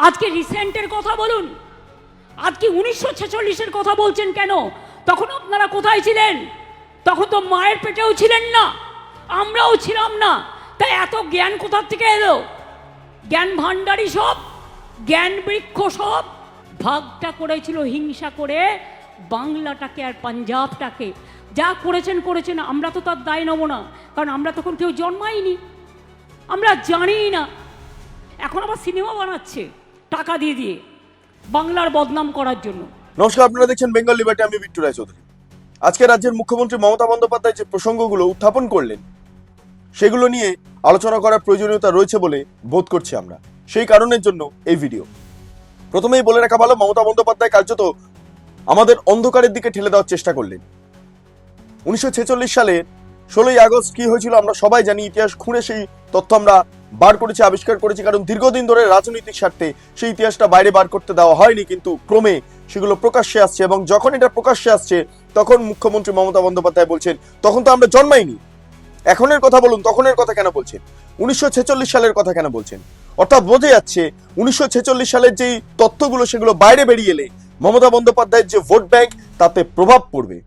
আজকে রিসেন্টের কথা বলুন। আজকে উনিশশো ছেচল্লিশের কথা বলছেন কেন? তখন আপনারা কোথায় ছিলেন? তখন তো মায়ের পেটেও ছিলেন না। আমরাও ছিলাম না। তাই এত জ্ঞান কোথার থেকে এলো? জ্ঞান ভাণ্ডারী সব, জ্ঞান বৃক্ষ সব। ভাগটা করেছিল হিংসা করে, বাংলাটাকে আর পাঞ্জাবটাকে। যা করেছেন করেছেন, আমরা তো তার দায় নেব না। কারণ আমরা তখন কেউ জন্মাইনি। আমরা জানিই না। এখন আবার সিনেমা বানাচ্ছে। টাকা দিয়ে দিয়ে বাংলার বদনাম করার জন্য। নমস্কার, আপনারা দেখছেন বেঙ্গল লিবার্টি, আমি বিট্টু রায়চৌধুরী। আজকে রাজ্যের মুখ্যমন্ত্রী মমতা বন্দ্যোপাধ্যায় যে প্রসঙ্গগুলো উত্থাপন করলেন, সেগুলো নিয়ে আলোচনা করার প্রয়োজনীয়তা রয়েছে বলে বোধ করছি আমরা। সেই কারণের জন্য এই ভিডিও। প্রথমেই বলে রাখা ভালো, মমতা বন্দ্যোপাধ্যায় কার্যত আমাদের অন্ধকারের দিকে ঠেলে দেওয়ার চেষ্টা করলেন। উনিশশো ছেচল্লিশ সালে ষোলোই আগস্ট কি হয়েছিল আমরা সবাই জানি, ইতিহাস খুঁড়ে সেই তথ্য আমরা বার করেছি, আবিষ্কার করেছি, কারণ দীর্ঘদিন ধরে রাজনৈতিক স্বার্থে সেই ইতিহাসটা বাইরে বার করতে দেওয়া হয়নি, কিন্তু ক্রমে সেগুলো প্রকাশ্যে আসছে এবং যখন এটা প্রকাশ্যে আসছে, তখন মুখ্যমন্ত্রী মমতা বন্দ্যোপাধ্যায় বলছেন, তখন তো আমরা জন্মাইনি। এখনের কথা বলুন, তখনের কথা কেন বলছেন? উনিশশো ছেচল্লিশ সালের কথা কেন বলছেন? অর্থাৎ বোঝা যাচ্ছে, উনিশশো ছেচল্লিশ সালের যেই তথ্যগুলো, সেগুলো বাইরে বেরিয়ে এলে মমতা বন্দ্যোপাধ্যায়ের যে ভোট ব্যাংক, তাতে প্রভাব পড়বে।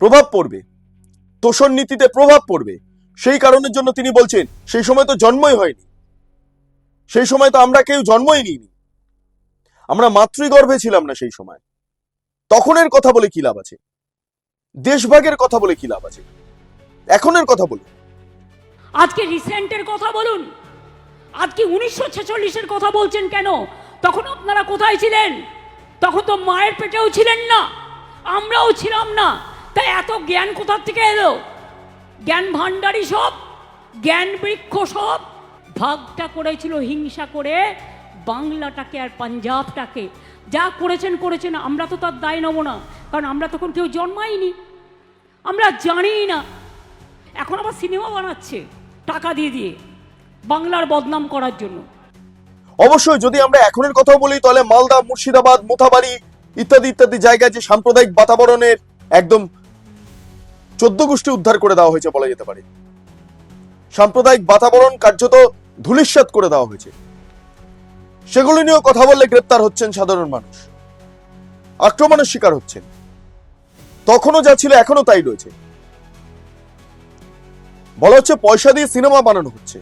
প্রভাব পড়বে। তোষণ নীতিতে প্রভাব পড়বে। সেই কারণের জন্য তিনি বলছেন, সেই সময় তো জন্মই হয়নি। সেই সময় তো আমরা কেউ জন্মই নিইনি। আমরা মাতৃগর্ভে ছিলাম না সেই সময়। তখনের কথা বলে কি লাভ আছে? দেশভাগের কথা বলে কি লাভ আছে? এখনের কথা বলুন। আজকে রিসেন্টের কথা বলুন। আজকে উনিশশো ছেচল্লিশের কথা বলছেন কেন? তখন আপনারা কোথায় ছিলেন? তখন তো মায়ের পেটেও ছিলেন না। আমরাও ছিলাম না। তাই এত জ্ঞান কোথার থেকে এলো? জ্ঞান ভাণ্ডারী সব, জ্ঞান বৃক্ষ সব, ভাগটা করেছিল হিংসা করে বাংলাটাকে আর পাঞ্জাবটাকে। যা করেছেন করেছেন, আমরা তো তার দায় নেব না, কারণ আমরা তখন কেউ জন্মাইনি। আমরা জানিই না। এখন আবার সিনেমা বানাচ্ছে টাকা দিয়ে দিয়ে, বাংলার বদনাম করার জন্য। অবশ্যই যদি আমরা এখনের কথাও বলি, তাহলে মালদা, মুর্শিদাবাদ, মোথাবাড়ি ইত্যাদি ইত্যাদি জায়গায় যে সাম্প্রদায়িক বাতাবরণের একদম চোদ্দ গোষ্ঠী উদ্ধার করে দেওয়া হয়েছে বলা যেতে পারে। সাম্প্রদায়িক বাতাবরণ কার্যত ধূলিসাৎ করে দেওয়া হয়েছে। সেগুলি নিয়েও কথা বললে গ্রেপ্তার হচ্ছেন সাধারণ মানুষ। আক্রমণের শিকার হচ্ছেন। তখনও যা ছিল এখনও তাই রয়েছে। বলা হচ্ছে পয়সা দিয়ে সিনেমা বানানো হচ্ছে।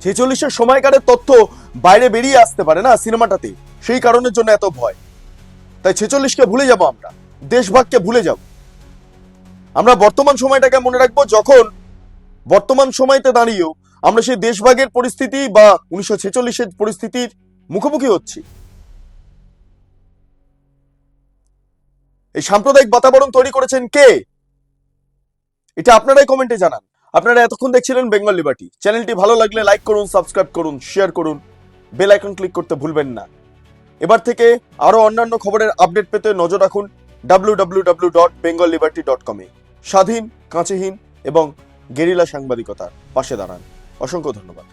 ছেচল্লিশের সময়কারের তথ্য বাইরে বেরিয়ে আসতে পারে না সিনেমাটাতে। সেই কারণের জন্য এত ভয়। তাই ছেচল্লিশকে ভুলে যাব আমরা। দেশভাগকে ভুলে যাব। আমরা বর্তমান সময়টাকে মনে রাখব যখন বর্তমান সময়তে দাঁড়িয়েও আমরা সেই দেশভাগের পরিস্থিতি বা উনিশশো ছেচল্লিশের পরিস্থিতির মুখোমুখি হচ্ছি। এই সাম্প্রদায়িক বাতাবরণ তৈরি করেছেন কে? এটা আপনারাই কমেন্টে জানান। আপনারা এতক্ষণ দেখছিলেন বেঙ্গল লিবার্টি। চ্যানেলটি ভালো লাগলে লাইক করুন, সাবস্ক্রাইব করুন, শেয়ার করুন। বেল আইকন ক্লিক করতে ভুলবেন না। এবার থেকে আরও অন্যান্য খবরের আপডেট পেতে নজর রাখুন W W dot Bengal Liberty dot স্বাধীন, কাঁচেহীন এবং গেরিলা সাংবাদিকতার পাশে দাঁড়ান। অসংখ্য ধন্যবাদ।